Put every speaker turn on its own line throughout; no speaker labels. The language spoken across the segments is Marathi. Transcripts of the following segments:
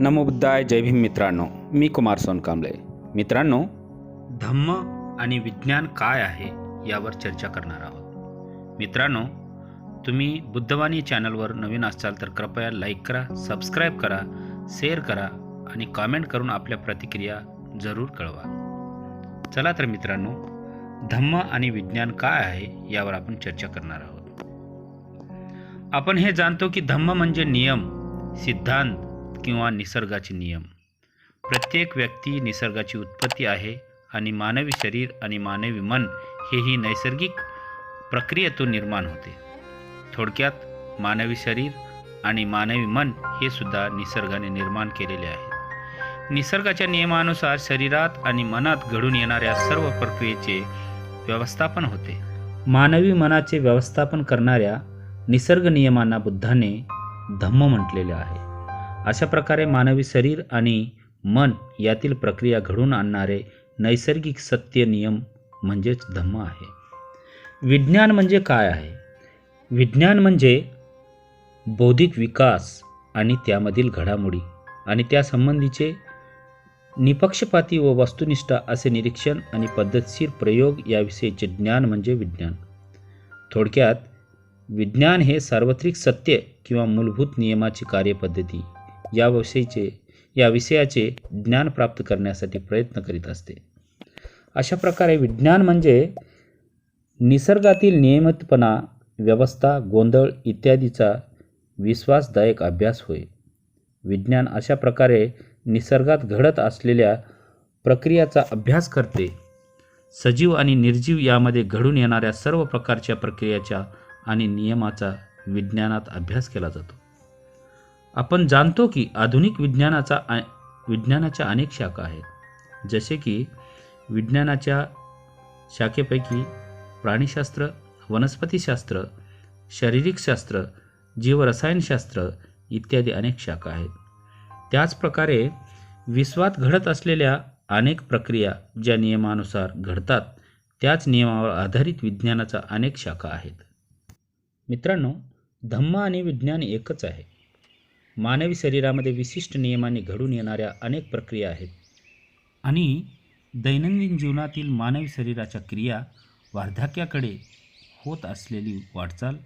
नमो बुद्धाय जय भीम मित्रांनो. मी कुमार सोनकांबळे. मित्रांनो धम्म आणि विज्ञान काय आहे यावर चर्चा करणार आहोत. मित्रांनो तुम्ही बुद्धवाणी चॅनलवर नवीन असाल तर कृपया लाईक करा सबस्क्राईब करा शेअर करा आणि कॉमेंट करून आपल्या प्रतिक्रिया जरूर कळवा. चला तर मित्रांनो धम्म आणि विज्ञान काय आहे यावर आपण चर्चा करणार आहोत. आपण हे जाणतो की धम्म म्हणजे नियम सिद्धांत किंवा निसर्गाचे नियम. प्रत्येक व्यक्ती निसर्गाची उत्पत्ती आहे आणि मानवी शरीर आणि मानवी मन हेही नैसर्गिक प्रक्रियेतून निर्माण होते. थोडक्यात मानवी शरीर आणि मानवी मन हे सुद्धा निसर्गाने निर्माण केलेले आहे. निसर्गाच्या नियमानुसार शरीरात आणि मनात घडून येणाऱ्या सर्व प्रक्रियेचे व्यवस्थापन होते. मानवी मनाचे व्यवस्थापन करणाऱ्या निसर्ग नियमांना बुद्धाने धम्म म्हटलेले आहे. अशा प्रकारे मानवी शरीर आणि मन यातील प्रक्रिया घडून आणणारे नैसर्गिक सत्य नियम म्हणजेच धम्म आहे. विज्ञान म्हणजे काय आहे? विज्ञान म्हणजे बौद्धिक विकास आणि त्यामधील घडामोडी आणि त्यासंबंधीचे निपक्षपाती व वस्तुनिष्ठ असे निरीक्षण आणि पद्धतशीर प्रयोग याविषयीचे ज्ञान म्हणजे विज्ञान. थोडक्यात विज्ञान हे सार्वत्रिक सत्य किंवा मूलभूत नियमाची कार्यपद्धती याविषयीचे या विषयाचे ज्ञान प्राप्त करण्यासाठी प्रयत्न करीत असते. अशा प्रकारे विज्ञान म्हणजे निसर्गातील नियमितपणा व्यवस्था गोंधळ इत्यादीचा विश्वासदायक अभ्यास होय. विज्ञान अशा प्रकारे निसर्गात घडत असलेल्या प्रक्रियाचा अभ्यास करते. सजीव आणि निर्जीव यामध्ये घडून येणाऱ्या सर्व प्रकारच्या प्रक्रियाच्या आणि नियमाचा विज्ञानात अभ्यास केला जातो. आपण जाणतो की आधुनिक विज्ञानाचा आ- विज्ञानाच्या अनेक शाखा आहेत. जसे की विज्ञानाच्या शाखेपैकी प्राणीशास्त्र वनस्पतीशास्त्र शारीरिकशास्त्र जीवरसायनशास्त्र इत्यादी अनेक शाखा आहेत. त्याचप्रकारे विश्वात घडत असलेल्या अनेक प्रक्रिया ज्या नियमानुसार घडतात त्याच नियमावर आधारित विज्ञानाच्या अनेक शाखा आहेत. मित्रांनो धम्म आणि विज्ञान एकच आहे. मानवी शरीरामध्ये विशिष्ट नियमाने घडून येणाऱ्या अनेक प्रक्रिया आहेत. आणि दैनंदिन जीवनातील मानवी शरीराच्या क्रिया वार्धक्याकडे होत असलेली वाटचाल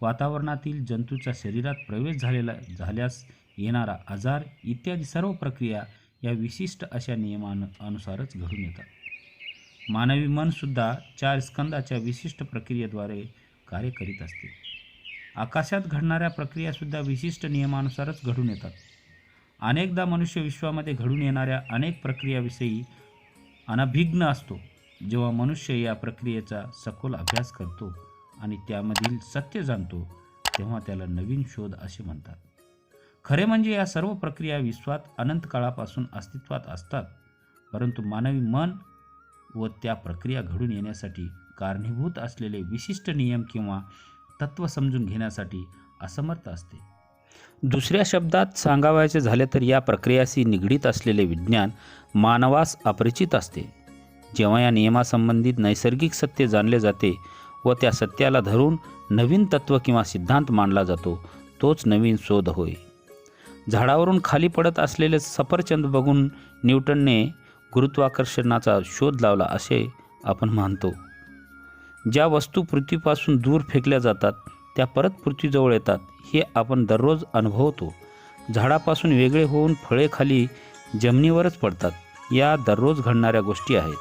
वातावरणातील जंतूच्या शरीरात प्रवेश झालेला झाल्यास येणारा आजार इत्यादी सर्व प्रक्रिया या विशिष्ट अशा नियमान अनुसारच घडून येतात. मानवी मनसुद्धा चार स्कंदाच्या विशिष्ट प्रक्रियेद्वारे कार्य करीत असते. आकाशात घडणाऱ्या प्रक्रियासुद्धा विशिष्ट नियमानुसारच घडून येतात. अनेकदा मनुष्य विश्वामध्ये घडून येणाऱ्या अनेक प्रक्रियाविषयी अनभिज्ञ असतो जेव्हा मनुष्य या प्रक्रियेचा सखोल अभ्यास करतो आणि त्यामधील सत्य जाणतो तेव्हा त्याला नवीन शोध असे म्हणतात. खरे म्हणजे या सर्व प्रक्रिया विश्वात अनंत काळापासून अस्तित्वात असतात परंतु मानवी मन व त्या प्रक्रिया घडून येण्यासाठी कारणीभूत असलेले विशिष्ट नियम किंवा तत्त्व समजून घेण्यासाठी असमर्थ असते. दुसऱ्या शब्दात सांगावायचे झाले तर या प्रक्रियाशी निगडीत असलेले विज्ञान मानवास अपरिचित असते. जेव्हा या नियमासंबंधित नैसर्गिक सत्य जाणले जाते व त्या सत्याला धरून नवीन तत्त्व किंवा सिद्धांत मांडला जातो तोच नवीन शोध होय. झाडावरून खाली पडत असलेले सफरचंद बघून न्यूटनने गुरुत्वाकर्षणाचा शोध लावला असे आपण मानतो ज्या वस्तू पृथ्वीपासून दूर फेकल्या जातात त्या परत पृथ्वीजवळ येतात हे आपण दररोज अनुभवतो. झाडापासून वेगळे होऊन फळे खाली जमिनीवरच पडतात या दररोज घडणाऱ्या गोष्टी आहेत.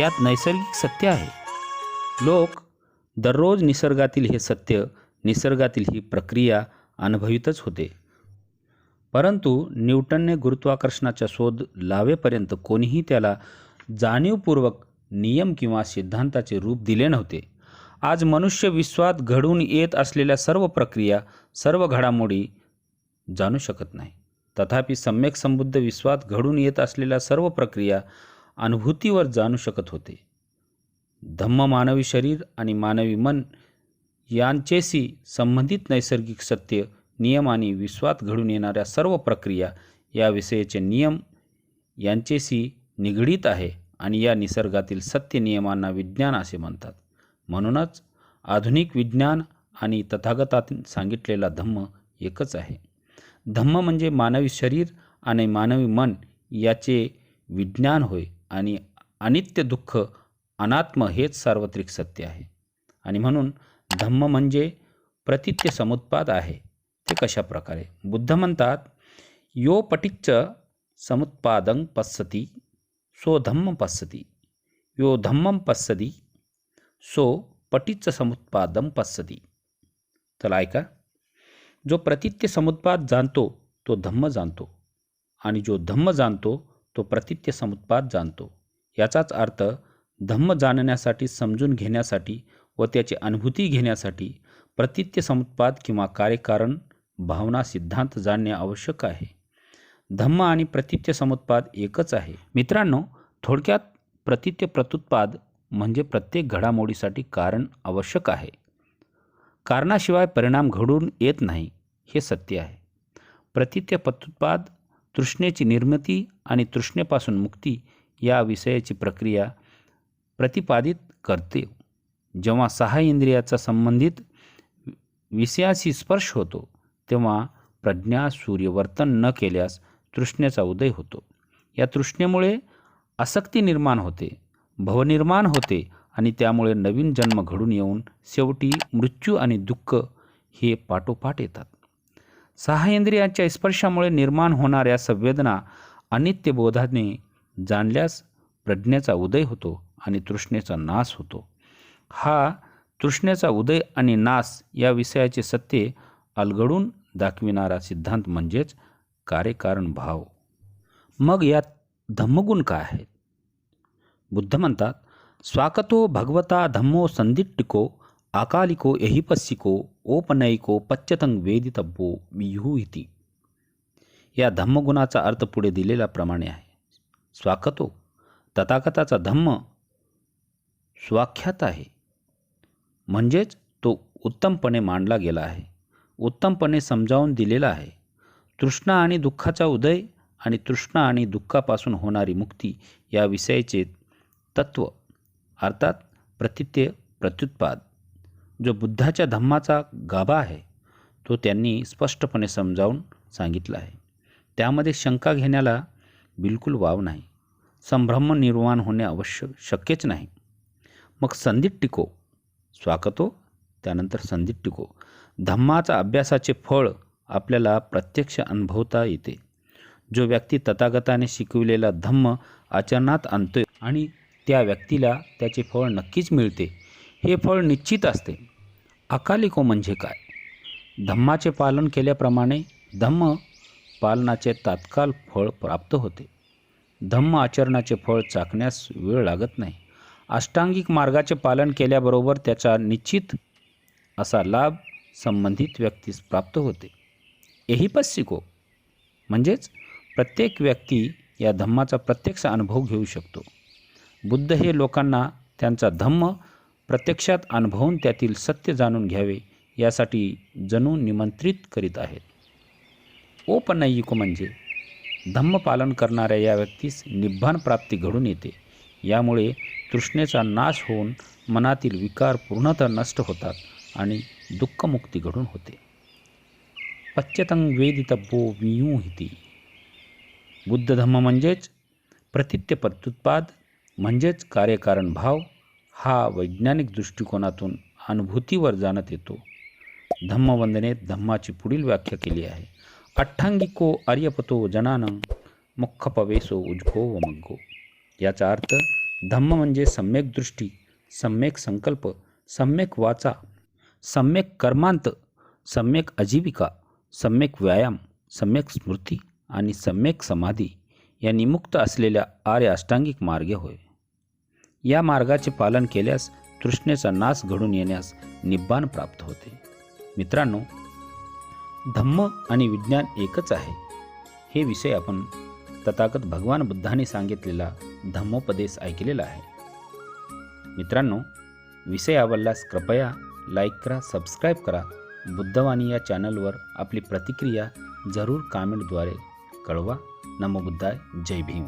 यात नैसर्गिक सत्य आहे. लोक दररोज निसर्गातील हे सत्य निसर्गातील ही प्रक्रिया अनुभवितच होते. परंतु न्यूटनने गुरुत्वाकर्षणाचा शोध लावेपर्यंत कोणीही त्याला जाणीवपूर्वक नियम किंवा सिद्धांताचे रूप दिले नव्हते. आज मनुष्य विश्वात घडून येत असलेल्या सर्व प्रक्रिया सर्व घडामोडी जाणू शकत नाही. तथापि सम्यक संबुद्ध विश्वात घडून येत असलेल्या सर्व प्रक्रिया अनुभूतीवर जाणू शकत होते. धम्म मानवी शरीर आणि मानवी मन यांचेशी संबंधित नैसर्गिक सत्य नियम आणि विश्वात घडून येणाऱ्या सर्व प्रक्रिया याविषयीचे नियम यांचेशी निगडीत आहे. आणि या निसर्गातील सत्य नियमांना विज्ञान असे म्हणतात. म्हणूनच आधुनिक विज्ञान आणि तथागतात सांगितलेला धम्म एकच आहे. धम्म म्हणजे मानवी शरीर आणि मानवी मन याचे विज्ञान होय आणि अनित्य दुःख अनात्म हेच सार्वत्रिक सत्य आहे. आणि म्हणून धम्म म्हणजे प्रतित्य समुत्पाद आहे. ते कशा प्रकारे? बुद्ध म्हणतात यो पटिच्च समुत्पादं पस्सती सो धम्म पश्यति। यो धम्मं पश्यति सो पटिच समुत्पादम पश्यति। चला ऐका जो प्रतित्य समुत्पाद जाणतो तो धम्म जाणतो आणि जो धम्म जाणतो तो प्रतित्य समुत्पाद जाणतो याचाच अर्थ धम्म जाणण्यासाठी समजून घेण्यासाठी व त्याची अनुभूती घेण्यासाठी प्रतित्य समुत्पाद किंवा कार्यकारण भावना सिद्धांत जाणणे आवश्यक आहे. धम्म आणि प्रतित्य समुत्पाद एकच आहे. मित्रांनो थोडक्यात प्रतित्य प्रत्युत्पाद म्हणजे प्रत्येक घडामोडीसाठी कारण आवश्यक आहे. कारणाशिवाय परिणाम घडून येत नाही हे सत्य आहे. प्रतित्य प्रत्युत्पाद तृष्णेची निर्मिती आणि तृष्णेपासून मुक्ती या विषयाची प्रक्रिया प्रतिपादित करते. जेव्हा सहा इंद्रियाचा संबंधित विषयाशी स्पर्श होतो तेव्हा प्रज्ञा सूर्यवर्तन न केल्यास तृष्णेचा उदय होतो. या तृष्णेमुळे आसक्ती निर्माण होते भवनिर्माण होते आणि त्यामुळे नवीन जन्म घडून येऊन शेवटी मृत्यू आणि दुःख हे पाठोपाठ येतात. सहा इंद्रियांच्या स्पर्शामुळे निर्माण होणाऱ्या संवेदना अनित्यबोधाने जाणल्यास प्रज्ञेचा उदय होतो आणि तृष्णेचा नाश होतो. हा तृष्णेचा उदय आणि नाश या विषयाचे सत्य अलगडून दाखविणारा सिद्धांत म्हणजेच कार्यकारण भाव. मग यात धम्मगुण काय आहेत? बुद्ध म्हणतात स्वागतो भगवता धम्मो संदिट्टिको आकालिको एहिपस्सिको ओपनयिको पच्चतंग वेदितब्बो इति या धम्मगुणाचा अर्थ पुढे दिलेल्याप्रमाणे आहे. स्वाकतो तथाकथाचा धम्म स्वाख्यात आहे. म्हणजेच तो उत्तमपणे मांडला गेला आहे. उत्तमपणे समजावून दिलेला आहे. तृष्णा आणि दुःखाचा उदय आणि तृष्णा आणि दुःखापासून होणारी मुक्ती या विषयाचे तत्व अर्थात प्रतित्य प्रत्युत्पाद. जो बुद्धाच्या धम्माचा गाभा आहे तो त्यांनी स्पष्टपणे समजावून सांगितला आहे. त्यामध्ये शंका घेण्याला बिलकुल वाव नाही. संभ्रम निर्माण होणे आवश्यक शक्यच नाही. मग संधीत टिको स्वागतो त्यानंतर संधीत टिको. धम्माचा अभ्यासाचे फळ आपल्याला प्रत्यक्ष अनुभवता येते. जो व्यक्ती तथागताने शिकविलेला धम्म आचरणात आणतोय आणि त्या व्यक्तीला त्याचे फळ नक्कीच मिळते हे फळ निश्चित असते. अकालिको म्हणजे काय? धम्माचे पालन केल्याप्रमाणे धम्म पालनाचे तात्काळ फळ प्राप्त होते. धम्म आचरणाचे फळ चाकण्यास वेळ लागत नाही. अष्टांगिक मार्गाचे पालन केल्याबरोबर त्याचा निश्चित असा लाभ संबंधित व्यक्तीस प्राप्त होते. एहिपस्सिको म्हणजेच प्रत्येक व्यक्ती या धम्माचा प्रत्यक्ष अनुभव घेऊ शकतो. बुद्ध हे लोकांना त्यांचा धम्म प्रत्यक्षात अनुभवून त्यातील सत्य जाणून घ्यावे यासाठी जणू निमंत्रित करीत आहेत. ओपनयिको म्हणजे धम्म पालन करणाऱ्या या व्यक्तीस निब्बान प्राप्ती घडून येते. यामुळे तृष्णेचा नाश होऊन मनातील विकार पूर्णतः नष्ट होतात आणि दुःखमुक्ती घडून होते. पच्यतं वेदितब्बो वियुहिती। बुद्ध धम्म म्हणजेच प्रतित्य प्रत्युत्पाद म्हणजेच कार्यकारण भाव हा वैज्ञानिक दृष्टिकोनातून अनुभूतीवर जाणत येतो. धम्मवंदनेत धम्माची पुढील व्याख्या केली आहे. अठ्ठांगिको आर्यपतो जनानं मुख्खपवेसो उजको व मग्गो याचा अर्थ धम्म म्हणजे सम्यक दृष्टी सम्यक संकल्प सम्यक वाचा सम्यक कर्मांत सम्यक आजीविका सम्यक व्यायाम सम्यक स्मृती आणि सम्यक समाधी यांनी मुक्त असलेल्या आर्य अष्टांगिक मार्गे होय. या मार्गाचे पालन केल्यास तृष्णेचा नाश घडून येण्यास निब्बान प्राप्त होते. मित्रांनो धम्म आणि विज्ञान एकच आहे. हे विषय आपण तथागत भगवान बुद्धाने सांगितलेला धम्मोपदेश ऐकलेला आहे. मित्रांनो विषय आवडल्यास कृपया लाईक करा सबस्क्राईब करा बुद्धवाणी या चॅनलवर आपली प्रतिक्रिया जरूर कामेंटद्वारे कळवा. नमो बुद्धाय. जय भीम.